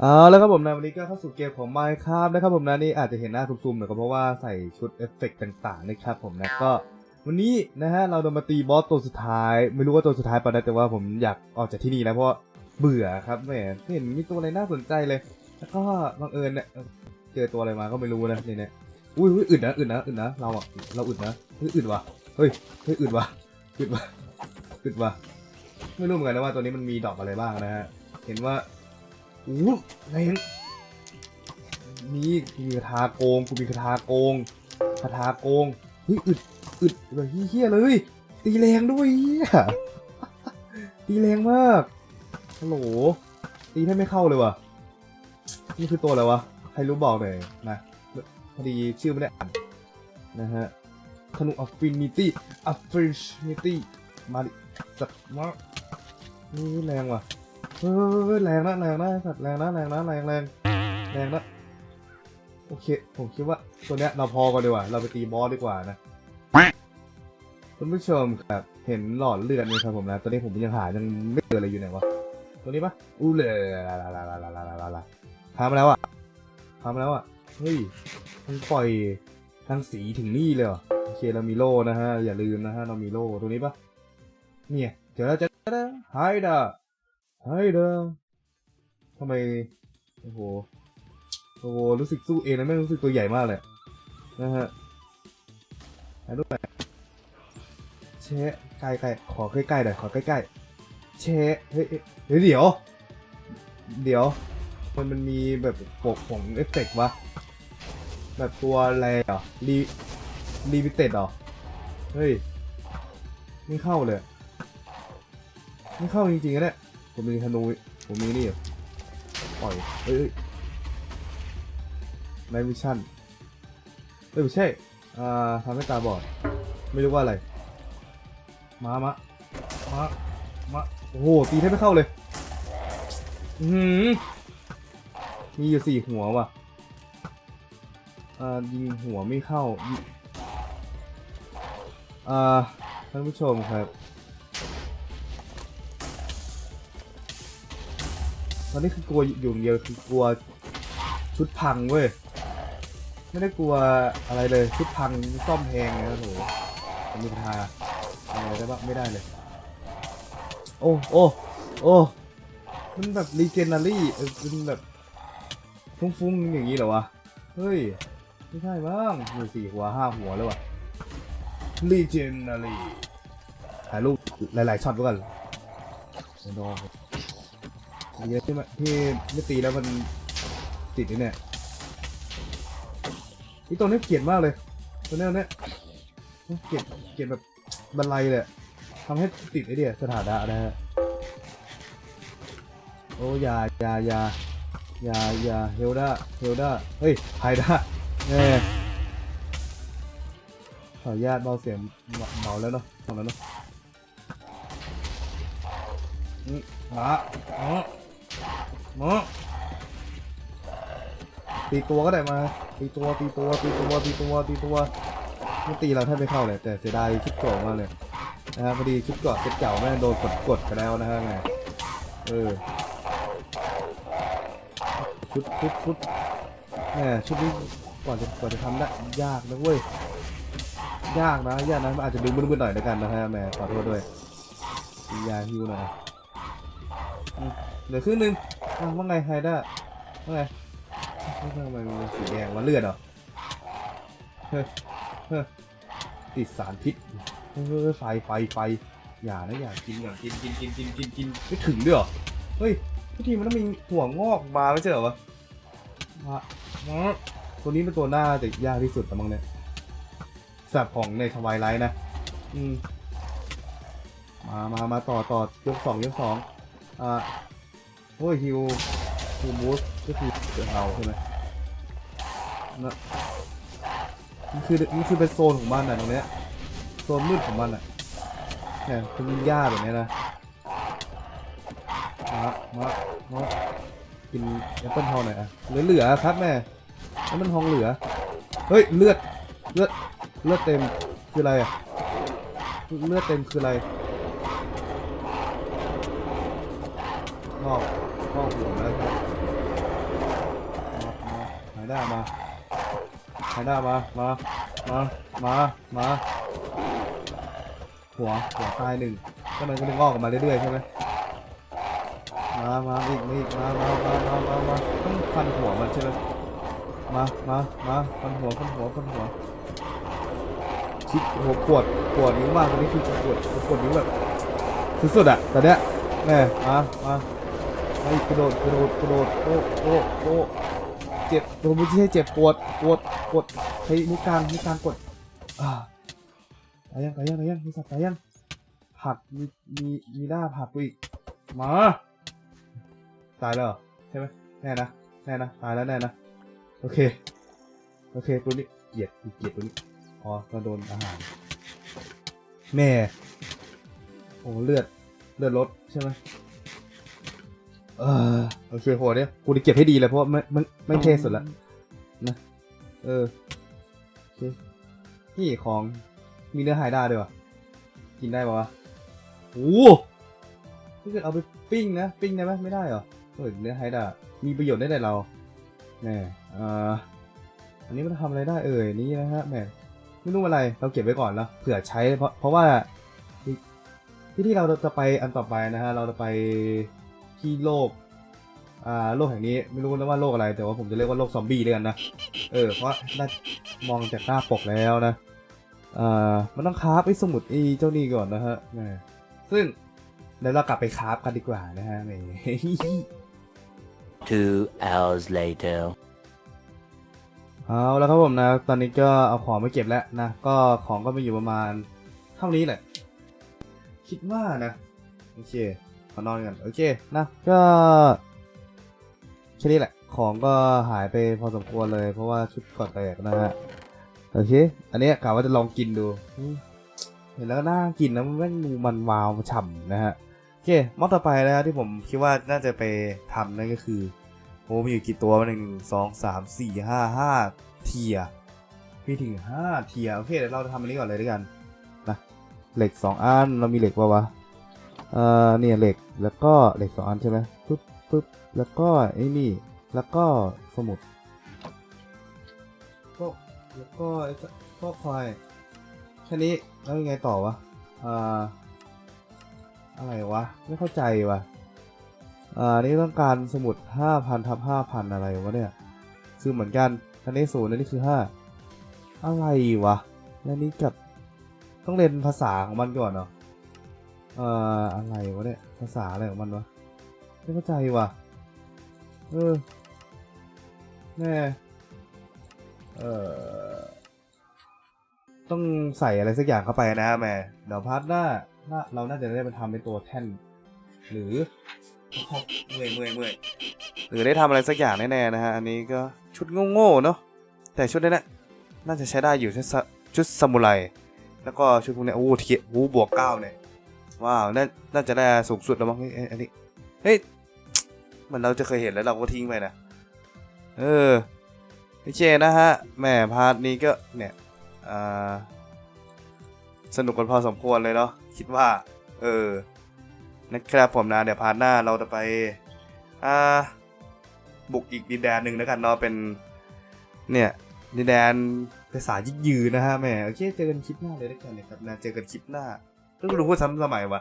เอาแล้วครับผมนะวันนี้ก็เข้าสู่เกมของ Minecraft นะครับผมนะนี่อาจจะเห็นหน้าซุ่มๆหน่อยก็เพราะว่าใส่ชุดเอฟเฟกต์ต่างๆนะครับผมนะก็ วันนี้นะฮะเราจะมาตีบอสตัวสุดท้าย ไม่รู้ว่าตัวสุดท้ายปะนะแต่ว่าผมอยากออกจากที่นี่แล้วเพราะเบื่อครับแหมไม่เห็นมีตัวอะไรน่าสนใจเลย แล้วก็บังเอิญเนี่ยเจอตัวอะไรมาก็ไม่รู้นะนี่เนี่ยอุ้ยอุ้ยอึดนะอึดนะอึดนะเราอะเราอึดนะเฮ้ยอึดว่ะเฮ้ยเฮ้ยอึดว่ะอึดว่ะอึดว่ะไม่รู้เหมือนกันนะว่าตัวนี้มันมีดอกอะไรบ้างนะฮะเห็นว่า อู้อะไรเห็นนี่มีคาถาโกง กูมีคาถาโกงคาถาโกงเฮ้ยอึดอึดแบบเฮี้ยเลย ตีแรงด้วยเฮี้ยตีแรงมากฮัลโหลตีให้ไม่เข้าเลยว่ะ นี่คือตัวอะไรวะ ใครรู้บอกหน่อยนะ พอดีชื่อไม่ได้อ่านนะฮะธนู affinity affinity มาดิสัตมานี่แรงว่ะ เฮ้ยแรงนะแรงนะสัตว์แรงนะแรงนะแรงแรงแรงนะโอเค ผมคิดว่าตัวเนี้ยเราพอกันดีกว่า เราไปตีบอสดีกว่านะ คุณผู้ชมครับ เห็นหลอดเลือดไหมครับผมนะ ตอนนี้ผมยังหายังไม่เจออะไรอยู่ไหนวะ ตัวนี้ปะอู้เลยลาลาลาลาลาลาลาลาพามาแล้วอะพามาแล้วอะ เฮ้ยมันปล่อยทางสีถึงนี่เลยเหรอโอเคเรามีโล่นะฮะ อย่าลืมนะฮะ เรามีโล่ ตัวนี้ปะเนี่ย เดี๋ยวเราจะไฮด้า เฮ้ยเด้อทำไม โอ้โห โอ้โห รู้สึกสู้เองนะไม่รู้สึกตัวใหญ่มากเลยนะฮะถ่ายรูปไปเชะใกล้ใกล้ขอใกล้ๆหน่อยขอใกล้ๆเชะเฮ้ยเฮ้ยเฮ้ยเดี๋ยว เดี๋ยว มันมันมีแบบปกของเอฟเฟกต์วะ แบบตัวอะไรเหรอรีรีวิเต็ดเหรอ เฮ้ย ไม่เข้าเลย ไม่เข้าจริงๆนะเนี่ย ผมมีธนูผมมีนี่ปล่อยเอ้ยไนวิชั่นเอ้ยไม่ใช่อ่าทำให้ตาบอด ไม่รู้ว่าอะไร มามะมามาโอ้โห ตีแทบไม่เข้าเลย อือหือมีอยู่สี่หัวว่ะอ่ายิงหัวไม่เข้าอ่าท่านผู้ชมครับ ตอนนี้คือกลัวอยู่อย่างเดียวคือกลัวชุดพังเว้ย ไม่ได้กลัวอะไรเลยชุดพังซ่อมแพงไงครับโหมีปัญหาอะไรได้บ้างไม่ได้เลย โอ้โอ้โอ้มันแบบรีเจนนารี่เป็นแบบฟุ้งๆอย่างนี้เหรอวะ เฮ้ย ไม่ใช่บ้างมีสี่หัวห้าหัวแล้ววะรีเจนนารี่ถ่ายรูปหลายๆช็อตไว้ก่อนเดี๋ยวลอง เยอะที่มาที่ไม่ตีแล้วมันติดนี่เนี่ยอีตัวนี้เกลียดมากเลยตัวเนี้ตัวเนี้ยเกลียดเกลียดแบบบันไลเลยทำให้ติดไอเดียสถานะนะฮะโอ้ยายายายายาเฮลดาเฮลดาเฮ้ยไฮดาแน่ขออนุญาตเบาเสียงเบาแล้วเนาะตรงนั้นเนาะอืมอะอ๋ มาตีตัวก็ได้มา ตีตัวตีตัวตีตัวตีตัวตีตัวไม่ตีเราแทบไม่เข้าเลยแต่เสียดายชุดเกาะมากเลยนะฮะพอดีชุดเกาะเซ็ตเก่าแม่โดนกดกดไปแล้วนะฮะไงเออชุดชุดชุดแหมชุดนี้ก่อนจะก่อนจะทำได้ยากนะเว้ยยากนะยากนะมันอาจจะดูมึนๆหน่อยแล้วกันนะฮะแหมขอโทษด้วยยาฮิวหน่อย เหลือครึ่งหนึงอะว่าไงไฮด้าว่าไงทำไมมันสีแดงวะเลือดเหรอเฮ้ยเฮ้ยติดสารพิษเฮ้ยไฟไฟไฟอย่านะอย่ากินอย่ากินกินกินกินกินกินไม่ถึงด้วยเหรอเฮ้ยทุกทีมันต้องมีหัวงอกมาไม่ใช่เหรอวะมาตัวนี้เป็นตัวหน้าจะยากที่สุดแต่มังเนี่ยสับของในทวายไลท์นะอืมมามามาต่อต่อยกสองยกสองอ่า โอ้ยฮิวฮิวบูสก็คือเกิดเราใช่ไหมนะมันคือมันคือเป็นโซนของมันอะตรงเนี้ยโซนมืดของมันอะเนี่ยคือมันหญ้าแบบนี้นะมามามากินแอปเปิลทองหน่อยอะเหลือเหลือๆครับแม่แอปเปิลทองเหลือเฮ้ยเลือดเลือดเลือดเต็มคืออะไรอะเลือดเต็มคืออะไร นอ กนอกหัวนะครับด้ามาไฮด้ามา มา มา มา มา หัว หัวตายหนึ่งก็มันก็จะงอกออกมาเรื่อยๆใช่ไหมมา มา อีกมาอีกมา มา มา มา มา มา ต้องฟันหัวมันใช่ไหมมา มา มา ฟันหัว ฟันหัว ฟันหัว ชิดหัวปวด ปวดนิ้วมากตอนนี้คือปวด ปวดนิ้วแบบสุดๆอะตอนเนี้ยแม่มา มาไอ้ กระโดดกระโดดกระโดดโอ้โอ้โอ้เจ็บโดนไม่ใช่เจ็บปวดปวดปวดใช้นิ้วกลางนิ้วกลางกดอ่าตายยังตายยังตายยังมีสัตว์ตายยังผักมีมีมีหน้าผักกูอีกมาตายแล้วใช่ไหมแน่นะแน่นะตายแล้วแน่นะโอเคโอเคตัวนี้เกียดเกียดตัวนี้อ๋อก็โดนอาหารแม่โอ้เลือดเลือดลดใช่ไหม เออโอเคโหเนี่ยกูจะเก็บให้ดีเลยเพราะว่าไม่ไม่ไม่เท่สุดละนะเออโอเคนี่ของมีเนื้อไฮด้าด้วยวะกินได้ปะวะโอ้ถ้าเกิดเอาไปปิ้งนะ ปิ้งได้ไหมไม่ได้เหรอเออเนื้อไฮด้ามีประโยชน์ได้แต่เราแน่เอ่ออันนี้มันทำอะไรได้เอ่ยนี่นะฮะแหมไม่รู้อะไรเราเก็บไว้ก่อนแล้วเผื่อใช้เพราะเพราะว่าที่ที่เราจะไปอันต่อไปนะฮะเราจะไป ที่โลก อ่า โลกแห่งนี้ไม่รู้นะว่าโลกอะไร แต่ว่าผมจะเรียกว่าโลกซอมบี้ด้วยกันนะ เออ เพราะน่ามองจากหน้าปกแล้วนะ อ่า มันต้องคราฟไอ้สมุดไอ้เจ้านี่ก่อนนะฮะแหมซึ่งเดี๋ยวเรากลับไปคราฟกันดีกว่านะฮะแหม Two hours later. เอาแล้วครับผมนะ ตอนนี้ก็เอาของมาเก็บแล้วนะ ก็ของก็มีอยู่ประมาณเท่านี้แหละ คิดว่านะ โอเคข อนอนกันโอเคนะก็แค่นี้แหละ ของก็หายไปพอสมควรเลย เพราะว่าชุดก่อนแตกนะฮะโอเค อันนี้กะว่าจะลองกินดู เห็นแล้วน่ากินนะแม่งดูมันวาวฉ่ำนะฮะโอเคมอต่อไปนะฮะที่ผมคิดว่าน่าจะไปทำนั่นก็คือโอ้มีอยู่กี่ตัววะหนึ่งสองสามสี่ห้าห้าเทียมีถึงห้าเทียโอเคเดี๋ยวเราจะทำอันนี้ก่อนเลยด้วยกันนะเหล็กสองอันเรามีเหล็กปะวะ เอ่อเนี่ยเหล็กแล้วก็เหล็กสองอันใช่ไหมปึ๊บปึ๊บแล้วก็ไอ้นี่แล้วก็สมุดก็แล้วก็ไอ้เจ้าก็ควายแค่นี้แล้วยังไงต่อวะอ่าอะไรวะ ไม่เข้าใจวะอ่านี่ต้องการสมุดห้าพันทับห้าพันอะไรวะเนี่ย คือเหมือนกันอันนี้ศูนย์อันนี้คือห้าอะไรวะแล้วนี้กับต้องเรียนภาษาของมันก่อนเนาะ เอ่ออะไรวะเนี่ยภาษาอะไรของมันวะไม่เข้าใจวะเออแน่เออต้องใส่อะไรสักอย่างเข้าไปนะแม่เดี๋ยวพาร์ทหน้าหน้าเราน่าจะได้ไปทำเป็นตัวแท่น หรือเมื่อยเมื่อยเมื่อยหรือได้ทำอะไรสักอย่างแน่ๆนะฮะอันนี้ก็ชุดโง่ๆเนาะแต่ชุดนี้นะน่าจะใช้ได้อยู่ชุดซะชุดซามูไรแล้วก็ชุดพวกนี้โอ้เทียโอ้บวกเก้าเนี่ย ว้าวน่าน่าจะได้สูงสุดแล้วมั้งเฮ้ยอ้ยอันนี้เฮ้ยมันเราจะเคยเห็นแล้วเราก็ทิ้งไปนะเออโอเคนะฮะแหมพาร์ทนี้ก็เนี่ยอ่าสนุกกันพอสมควรเลยเนาะคิดว่า เออนะครับผมนะเดี๋ยวพาร์ทหน้าเราจะไปอ่าบุกอีกดินแดนหนึ่งแล้วกันเนาะเป็น เนี่ยดินแดนภาษายิกยืนนะฮะแหมโอเคเจอกันคลิปหน้าเลยแล้วกันนะครับนะเจอกันคลิปหน้า ก็รู้ว่าฉันสมัยวะ